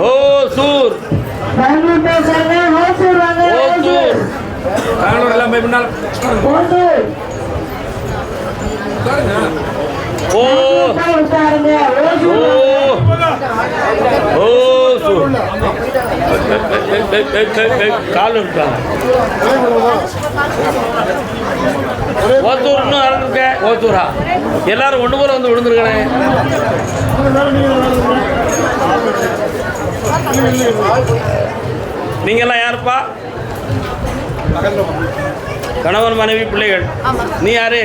हो सूर ಬೆಂಗಳೂರೆಲ್ಲ ಬೆಂಬಲ ಓ ಕಾಲು ಉಂಟಾ ஓத்தூர்னு இருக்க ஓத்தூரா எல்லாரும் ஒன்று போல வந்து விழுந்துருக்கணே நீங்கெல்லாம் யாருப்பா? கணவன் மனைவி பிள்ளைகள். நீ யாரு?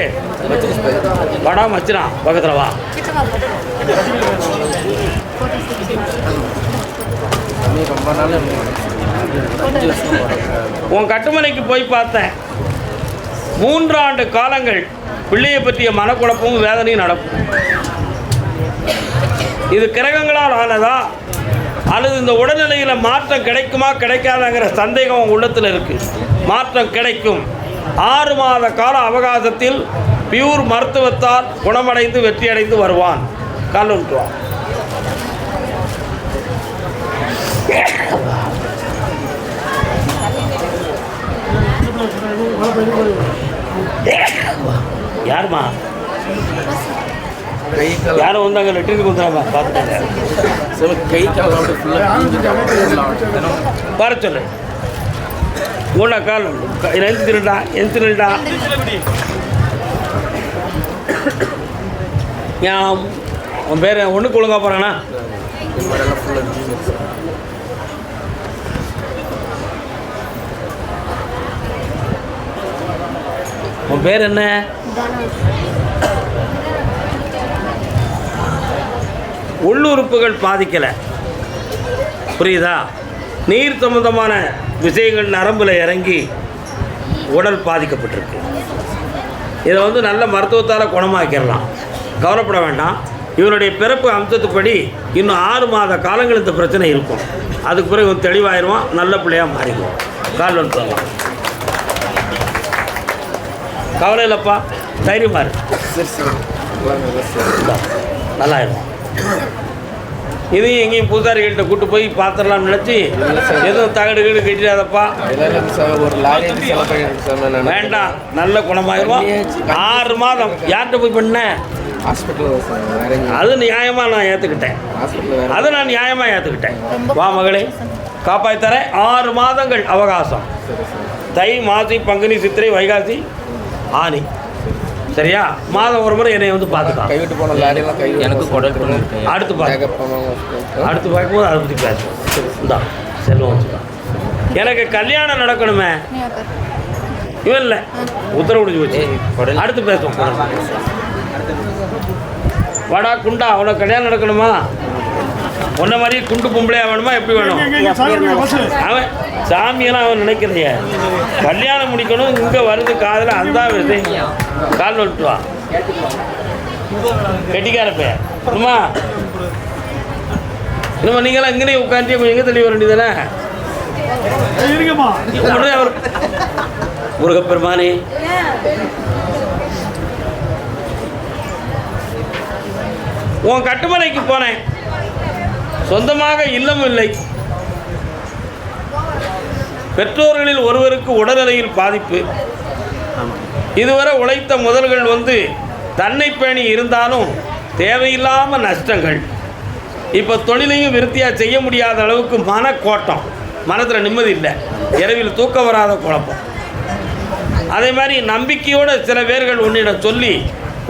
வடா மச்சினா பக்கத்தில் வா. உன் கட்டுமனைக்கு போய் பார்த்தேன். மூன்றாண்டு காலங்கள் பிள்ளையை பற்றிய மனக்குழப்பமும் வேதனையும் நடக்கும். இது கிரகங்களால் ஆனதா? அல்லது இந்த உடல்நிலையில் மாற்றம் கிடைக்குமா கிடைக்காதாங்கிற சந்தேகம் உள்ளத்தில் இருக்குது மாற்றம் கிடைக்கும். ஆறு மாத கால அவகாசத்தில் பியூர் மருத்துவத்தால் குணமடைந்து வெற்றியடைந்து வருவான். கால் யாருமா யாரும் வந்தாங்க லெட்டருக்கு வந்துடாமா பார்த்துட்டாங்க கை வர சொல்லு. மூணா கால். எந்திரிடா எந்திரிடா ஏன் உன் பேர் ஒன்றுக்கு ஒழுங்கா போகிறானா உன் பேர் என்ன? உள்ளுறுப்புகள் பாதிக்கலை. புரியுதா? நீர் சம்பந்தமான விஷயங்கள் நரம்பில் இறங்கி உடல் பாதிக்கப்பட்டிருக்கு. இதை வந்து நல்ல மருத்துவத்தால் குணமாக்கிடலாம். கவலைப்பட வேண்டாம். இவனுடைய பிறப்பு அம்சத்துப்படி இன்னும் ஆறு மாத காலங்கள் இந்த பிரச்சனை இருக்கும். அதுக்கு பிறகு இவன் தெளிவாயிருவான் நல்ல பிள்ளையாக மாறிடுவோம் கால் வந்து சொல்லலாம் கவலை இல்லைப்பா தைரியமாக இருக்கு நல்லா இருக்கும் இதையும் எங்கேயும் பூசாரிகள்கிட்ட கூட்டு போய் பார்த்துடலாம்னு நினச்சி எதுவும் தகடு கீடு கட்டிடாதப்பா. வேண்டாம். நல்ல குணமாயிரும். ஆறு மாதம். யார்கிட்ட போய் பண்ண? அது நியாயமாக நான் ஏற்றுக்கிட்டேன் வேற அதை நான் நியாயமாக ஏற்றுக்கிட்டேன் வா மகளே. காப்பாற்றி தரேன் ஆறு மாதங்கள் அவகாசம். தை மாசி பங்குனி சித்திரை வைகாசி. ஆனி. சரியா? மாதம் ஒரு முறை என்னை வந்து பார்த்துக்கலாம் கைவிட்டு போன லாரியெல்லாம் கை எனக்கு குடல் அடுத்து பாரு அடுத்து பார்க்கும்போது அதை பற்றி பேசுவோம். இந்தா செல்வம் வச்சுக்கோ. எனக்கு கல்யாணம் நடக்கணுமே. இவன் இல்லை. உத்தரவு முடிஞ்சு போச்சு. அடுத்து பேசுவோம். வாடா குண்டா உனக்கு கல்யாணம் நடக்கணுமா? உன்ன மாதிரி குண்டு பொம்பளையா வேணுமா? எப்படி வேணும்? அவன் சாமியெல்லாம் அவன் நினைக்கிறைய கல்யாணம் முடிக்கணும் இங்கே வருது காதில் அந்த கால் விட்டு வா. கெட்டிக்கார பையன். அம்மா இன்னும் நீங்களாம் இங்கேயே உட்காந்து கொஞ்சம் எங்கே வேண்டியதானே உடனே அவர். முருகப்பெருமானே. உன் கட்டுமனைக்கு போனேன். சொந்தமாக இல்லம் இல்லை. பெற்றோர்களில் ஒருவருக்கு உடல்நிலையில் பாதிப்பு. இதுவரை உழைத்த முதல்கள் வந்து தன்னை பேணி இருந்தாலும் தேவையில்லாமல் நஷ்டங்கள். இப்போ தொழிலையும் விருத்தியாக செய்ய முடியாத அளவுக்கு மனக்கோட்டம். மனத்தில் நிம்மதி இல்லை. இரவில் தூக்கம் வராத குழப்பம். அதே மாதிரி நம்பிக்கையோடு சில பேர்கள் உன்னிடம் சொல்லி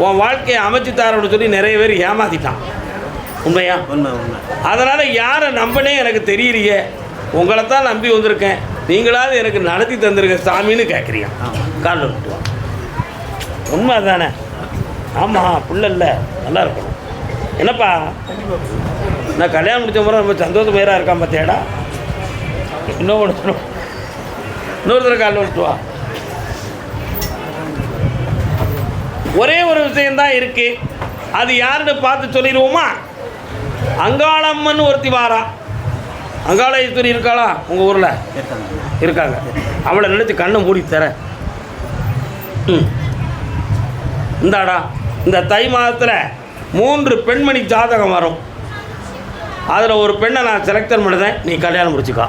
உன் வாழ்க்கையை அமைச்சு தாரோன்னு சொல்லி நிறைய பேர் ஏமாத்திட்டான். உண்மையா? உண்மை உண்மை. அதனால் யாரை நம்பினே எனக்கு தெரியலையே. உங்களை தான் நம்பி வந்திருக்கேன். நீங்களாவது எனக்கு நடத்தி தந்திருக்க சாமின்னு கேட்குறீங்க காலில் விட்டுவான் உண்மை தானே ஆமாம் புள்ள இல்லை. நல்லா இருக்கணும். என்னப்பா? நான் கல்யாணம் முடிச்ச முறை ரொம்ப சந்தோஷமயராக இருக்கான் பார்த்தியாடா இன்னொரு இன்னொருத்தர் காலில் விட்டுவா ஒரே ஒரு விஷயம்தான் இருக்கு. அது யாருன்னு பார்த்து சொல்லிடுவோமா? அங்காளம்மன் ஒருத்தி வாரா அங்காளேஸ்வரி இருக்காளா உங்கள் ஊரில் இருக்காங்க அவளை நினைத்து கண்ணை மூடி தரேன் இந்தாடா இந்த தை மாதத்தில் மூன்று பெண்மணி ஜாதகம் வரும் அதில் ஒரு பெண்ணை நான் செலக்டர் பண்ணுறேன் நீ கல்யாணம் முடிச்சுக்கா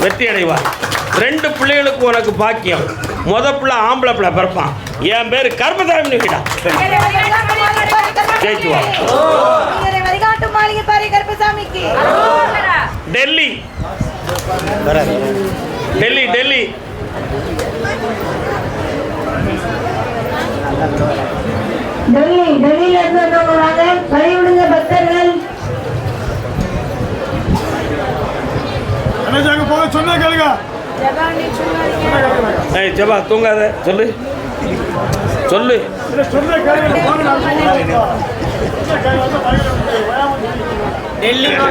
வெற்றி அடைவார் ரெண்டு பிள்ளைகளுக்கு உனக்கு பாக்கியம் முத பிள்ளை ஆம்பளை பிள்ளை பிறப்பான் என் பேர் கர்மதாமி வீடா ஜெயிச்சுவா டெல்லி. டெல்லி டெல்லி. டெல்லி டெல்லியில இருந்து வந்தவங்க வாங்க. வழிவிடுங்க பக்தர்கள். போக சொன்னா கேளுங்க. ஜபா தூங்காத. சொல்லு. சொல்லு. ఢిల్లీలో